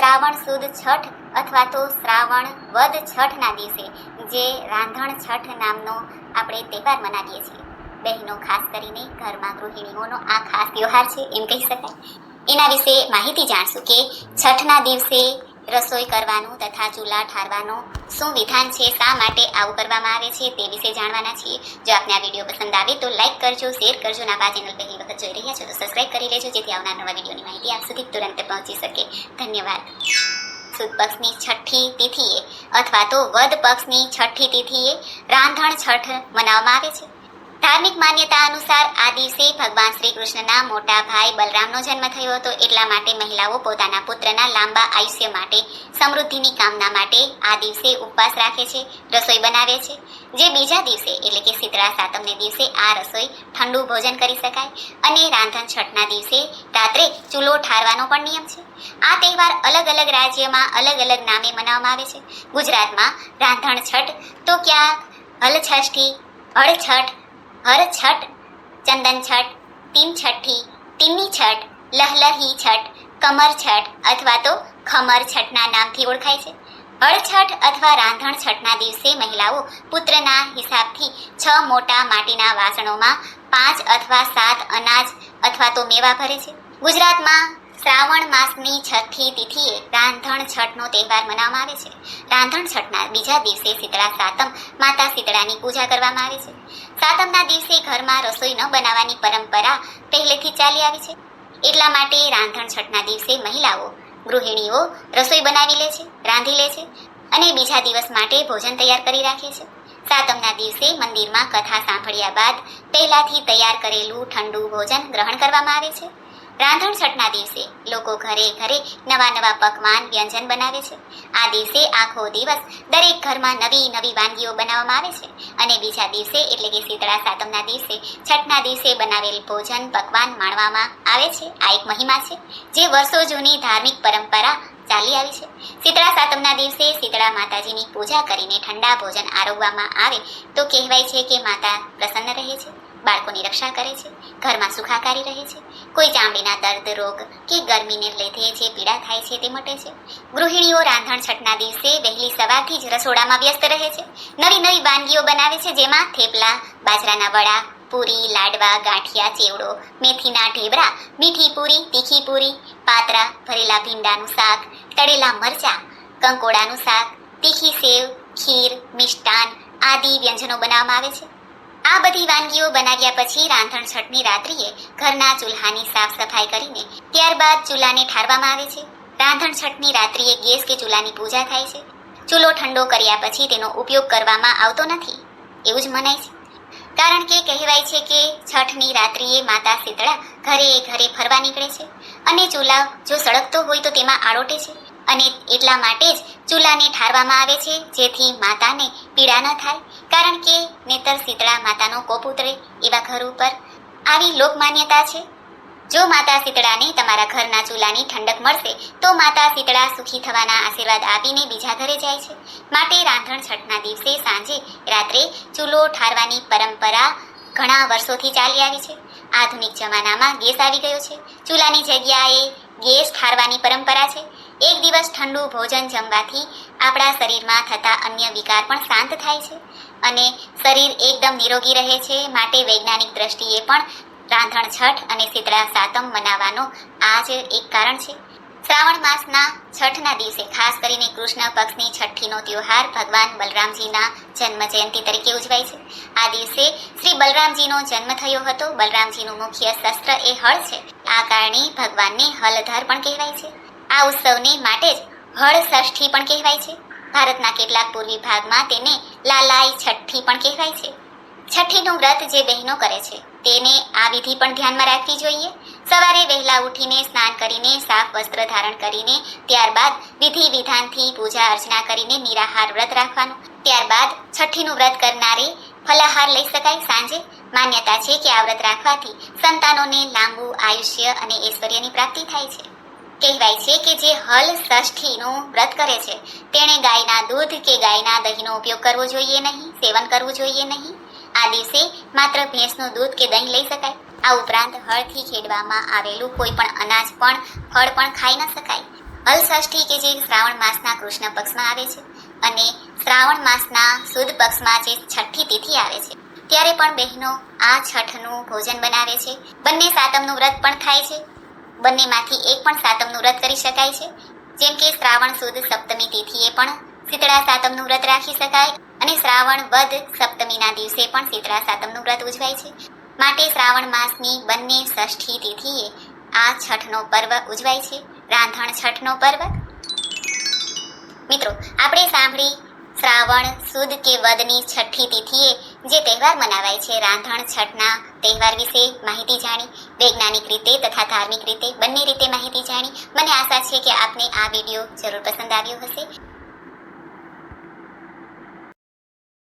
શ્રાવણ સુદ છઠ અથવા તો શ્રાવણ વદ છઠના દિવસે, જે રાંધણ છઠ નામનો આપણે તહેવાર મનાવીએ છીએ. બહેનો ખાસ કરીને ઘરમાં ગૃહિણીઓનો આ ખાસ તહેવાર છે, એમ કહી શકાય. એના વિશે માહિતી જાણશું કે છઠના દિવસે રસોઈ કરવાનું તથા ચૂલા ઠારવાનું શું વિધાન છે, શા માટે આવું કરવામાં આવે છે તે વિશે જાણવાના છીએ. જો આપને આ વીડિયો પસંદ આવે તો લાઈક કરજો, શેર કરજો અને આ ચેનલ પહેલી વખત જોઈ રહ્યા છો તો સબસ્ક્રાઇબ કરી લેજો, જેથી આવનાર નવા વિડીયોની માહિતી આપ સુધી તુરંત પહોંચી શકે. ધન્યવાદ. સુદ પક્ષની છઠ્ઠી તિથિએ અથવા તો વદ પક્ષની છઠ્ઠી તિથિએ રાંધણ છઠ મનાવવામાં આવે છે. ધાર્મિક માન્યતા અનુસાર આ દિવસે ભગવાન શ્રી કૃષ્ણના મોટા ભાઈ બલરામનો જન્મ થયો હતો. એટલા માટે મહિલાઓ પોતાના પુત્રના લાંબા આયુષ્ય માટે, સમૃદ્ધિની કામના માટે આ દિવસે ઉપવાસ રાખે છે, રસોઈ બનાવે છે. જે બીજા દિવસે, એટલે કે શીતળા સાતમને દિવસે આ રસોઈ ઠંડુ ભોજન કરી શકાય. અને રાંધણ છઠના દિવસે રાત્રે ચૂલો ઠારવાનો પણ નિયમ છે. આ તહેવાર અલગ અલગ રાજ્યમાં અલગ અલગ નામે મનાવવામાં આવે છે. ગુજરાતમાં રાંધણ છઠ તો ક્યાંક હલછષ્ઠી છઠી હળ છઠ હર છઠ, ચંદન છઠ તીન છઠ્ઠી તીની છઠ લહલહી છઠ, કમર છઠ અથવા તો ખમર છઠના નામથી ઓળખાય છે. હળછઠ અથવા રાંધણ છઠના દિવસે મહિલાઓ પુત્રના હિસાબથી છ મોટા માટીના વાસણોમાં પાંચ અથવા સાત અનાજ અથવા તો મેવા ભરે છે. ગુજરાતમાં શ્રાવણ માસની છઠ્ઠી તિથિએ રાંધણ છઠનો તહેવાર મનાવવામાં આવે છે. રાંધણ છઠના બીજા દિવસે શીતળા સાતમ, માતા શીતળાની પૂજા કરવામાં આવે છે. સાતમના દિવસે ઘરમાં રસોઈ ન બનાવવાની પરંપરા પહેલેથી ચાલી આવી છે. એટલા માટે રાંધણ છઠના દિવસે મહિલાઓ ગૃહિણીઓ રસોઈ બનાવી લે છે, રાંધી લે છે અને બીજા દિવસ માટે ભોજન તૈયાર કરી રાખે છે. સાતમના દિવસે મંદિરમાં કથા સાંભળ્યા બાદ પહેલાથી તૈયાર કરેલું ઠંડુ ભોજન ગ્રહણ કરવામાં આવે છે. રાંધણ છઠના દિવસે લોકો ઘરે ઘરે નવા નવા પકવાન વ્યંજન બનાવે છે. આ દિવસે આખો દિવસ દરેક ઘરમાં નવી નવી વાનગીઓ બનાવવામાં આવે છે અને બીજા દિવસે એટલે કે શીતળા સાતમના દિવસે છઠના દિવસે બનાવેલ ભોજન પકવાન માણવામાં આવે છે. આ એક મહિમા છે જે વર્ષો જૂની ધાર્મિક પરંપરા ચાલી આવી છે. શીતળા સાતમના દિવસે શીતળા માતાજીની પૂજા કરીને ઠંડા ભોજન આરોગવામાં આવે તો કહેવાય છે કે માતા પ્રસન્ન રહે છે, બાળકોની રક્ષા કરે છે, ઘરમાં સુખાકારી રહે છે. કોઈ ચામડીના દર્દ, રોગ કે ગરમીને લીધે જે પીડા થાય છે તે મટે છે. ગૃહિણીઓ રાંધણ છઠના દિવસે વહેલી સવારથી જ રસોડામાં વ્યસ્ત રહે છે. નવી નવી વાનગીઓ બનાવે છે જેમાં થેપલા, બાજરાના વડા પૂરી, લાડવા, ગાંઠિયા, ચેવડો, મેથીના ઢેબરા, મીઠી પૂરી, તીખી પૂરી, પાતરા, ભરેલા ભીંડાનું શાક, તળેલા મરચા, કંકોડાનું શાક, તીખી સેવ, ખીર, મિષ્ટાન આદિ વ્યંજનો બનાવવામાં આવે છે. આ બધી વાનગીઓ બનાવ્યા પછી રાંધણ છઠની રાત્રિએ ઘરના ચૂલ્હાની સાફ સફાઈ કરીને ત્યારબાદ ચૂલાને ઠારવામાં આવે છે. રાંધણ છઠની રાત્રિએ ગેસ કે ચૂલાની પૂજા થાય છે. ચૂલો ઠંડો કર્યા પછી તેનો ઉપયોગ કરવામાં આવતો નથી. એવું જ મનાય છે. કારણ કે કહેવાય છે કે છઠની રાત્રિએ માતા શીતળા ઘરે ઘરે ફરવા નીકળે છે. અને ચૂલા જો સળગતો હોય તો તેમાં આળોટે છે. અને એટલા માટે જ ચૂલાને ઠારવામાં આવે છે, જેથી માતાને પીડા ન થાય. કારણ કે નેતર શીતળા માતાનો કોપ ઉતરે એવા ઘર ઉપર આવી લોકમાન્યતા છે. જો માતા શીતળાને તમારા ઘરના ચૂલાની ઠંડક મળશે, તો માતા શીતળા સુખી થવાના આશીર્વાદ આપીને બીજા ઘરે જાય છે. માટે રાંધણ છઠના દિવસે સાંજે રાત્રે ચૂલો ઠારવાની પરંપરા ઘણા વર્ષોથી ચાલી આવી છે. આધુનિક જમાનામાં ગેસ આવી ગયો છે. ચૂલાની જગ્યાએ ગેસ ઠારવાની પરંપરા છે. એક દિવસ ઠંડુ ભોજન જમવાથી આપણા શરીરમાં થતા અન્ય વિકાર પણ શાંત થાય છે. અને શરીર એકદમ નિરોગી રહે છે. માટે વૈજ્ઞાનિક દ્રષ્ટિએ પણ રાંધણ છઠ અને શીતળા સાતમ મનાવવાનો આ જ એક કારણ છે. શ્રાવણ માસના છઠના દિવસે ખાસ કરીને કૃષ્ણ પક્ષની છઠ્ઠીનો તહેવાર ભગવાન બલરામજીના જન્મ જયંતિ તરીકે ઉજવાય છે. આ દિવસે શ્રી બલરામજીનો જન્મ થયો હતો. બલરામજીનું મુખ્ય શસ્ત્ર એ હળ છે. આ કારણે ભગવાનને હલધર પણ કહેવાય છે. આ ઉત્સવને માટે જ હળ ષષ્ઠી પણ કહેવાય છે. ભારતના કેટલાક પૂર્વી ભાગમાં તેને લાલાઈ છઠ્ઠી પણ કહેવાય છે. છઠ્ઠીનું વ્રત જે બહેનો કરે છે, તેને આ વિધિ પણ ધ્યાનમાં રાખવી જોઈએ. સવારે વહેલા ઉઠીને સ્નાન કરીને સાફ વસ્ત્ર ધારણ કરીને, ત્યારબાદ વિધિ વિધાનથી પૂજા અર્ચના કરીને નિરાહાર વ્રત રાખવાનું. ત્યારબાદ છઠ્ઠીનું વ્રત કરનારે ફલાહાર લઈ શકાય. સાંજે માન્યતા છે કે આ વ્રત રાખવાથી સંતાનોને લાંબુ આયુષ્ય અને ઐશ્વર્યની પ્રાપ્તિ થાય છે. કહેવાય છે કે જે હલ ષષ્ઠીનું વ્રત કરે છે, તેણે ગાયના દૂધ કે ગાયના દહીંનો ઉપયોગ કરવો જોઈએ નહીં, સેવન કરવું જોઈએ નહીં. આ દિવસે માત્ર ભેંસનું દૂધ કે દહીં લઈ શકાય. આ ઉપરાંત હળથી ખેડવામાં આવેલું કોઈ પણ અનાજ પણ ફળ પણ ખાઈ ન શકાય. હલષષ્ઠી કે જે શ્રાવણ માસના કૃષ્ણ પક્ષમાં આવે છે અને શ્રાવણ માસના સુદ પક્ષમાં જે છઠ્ઠી તિથિ આવે છે, ત્યારે પણ બહેનો આ છઠનું ભોજન બનાવે છે. બંને સાતમનું વ્રત પણ થાય છે. બંનેમાંથી એક પણ સાતમનું વ્રત કરી શકાય છે. જેમ કે શ્રાવણ સુદ સપ્તમી તિથિએ પણ શીતળા સાતમનું વ્રત રાખી શકાય. અને શ્રાવણ વદ સપ્તમીના દિવસે પણ શીતળા સાતમનું વ્રત ઉજવાય છે. માટે શ્રાવણ માસની બંને ષષ્ઠી તિથિએ આ છઠનો પર્વ ઉજવાય છે. રાંધણ છઠનો પર્વ. મિત્રો, આપણે સાંભળી શ્રાવણ સુદ કે વદની છઠ્ઠી તિથિએ જે તહેવાર મનાવાય છે. રાંધણ છઠના તહેવાર વિશે માહિતી જાણી, વૈજ્ઞાનિક રીતે તથા ધાર્મિક રીતે બંને રીતે માહિતી જાણી, મને આશા છે કે આપને આ વીડિયો જરૂર પસંદ આવ્યો હશે.